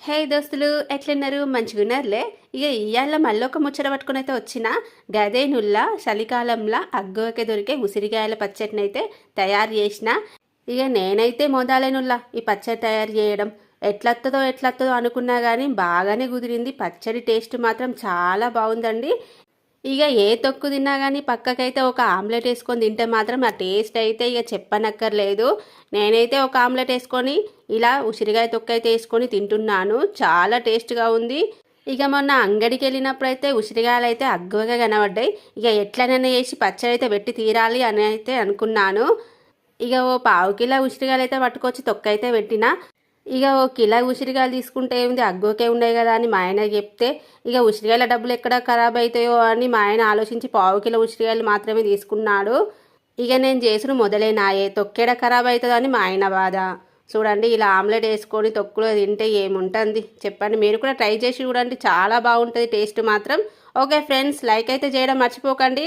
హే దోస్తులు ఎట్లున్నారు? మంచిగున్నారులే ఇక ఇవాళ మళ్ళీ ఒక ముచ్చట పట్టుకునైతే వచ్చిన గదేనుల్లా చలికాలంలో అగ్గోకే దొరికే ఉసిరికాయల పచ్చడిని అయితే తయారు చేసిన ఇక నేనైతే మొదలైనుల్లా ఈ పచ్చడి తయారు చేయడం. ఎట్లత్తదో ఎట్లత్తదో అనుకున్నా కానీ బాగానే కుదిరింది. పచ్చడి టేస్ట్ మాత్రం చాలా బాగుందండి. ఇక ఏ తొక్కు తిన్నా కానీ పక్కకైతే ఒక ఆమ్లెట్ వేసుకొని తింటే మాత్రం ఆ టేస్ట్ అయితే ఇక చెప్పనక్కర్లేదు. నేనైతే ఒక ఆమ్లెట్ వేసుకొని ఇలా ఉసిరికాయ తొక్కు అయితే వేసుకొని తింటున్నాను. చాలా టేస్ట్గా ఉంది. ఇక మొన్న అంగడికి వెళ్ళినప్పుడు అయితే ఉసిరికాయలు అయితే అగ్గువగా కనబడ్డాయి. ఇక ఎట్లనైనా వేసి పచ్చడి అయితే పెట్టి తీరాలి అని అయితే అనుకున్నాను. ఇక ఓ పావు కిలో ఉసిరికాయలు అయితే పట్టుకొచ్చి తొక్క అయితే పెట్టిన. ఇక ఓ కిలో ఉసిరికాయలు తీసుకుంటే ఏంది అగ్గోకే ఉన్నాయి కదా అని మా ఆయన చెప్తే ఇక ఉసిరికాయల డబ్బులు ఎక్కడ ఖరాబ్ అవుతాయో అని మా ఆయన ఆలోచించి పావు కిలో ఉసిరికాయలు మాత్రమే తీసుకున్నాడు. ఇక నేను చేసిన మొదలే నాయే తొక్కేడ ఖరాబ్ అవుతుందని మా ఆయన బాధ. చూడండి ఇలా ఆమ్లెట్ వేసుకొని తొక్కులో తింటే ఏముంటుంది? చెప్పండి మీరు కూడా ట్రై చేసి చూడండి చాలా బాగుంటుంది టేస్ట్ మాత్రం. ఓకే ఫ్రెండ్స్ లైక్ అయితే చేయడం మర్చిపోకండి.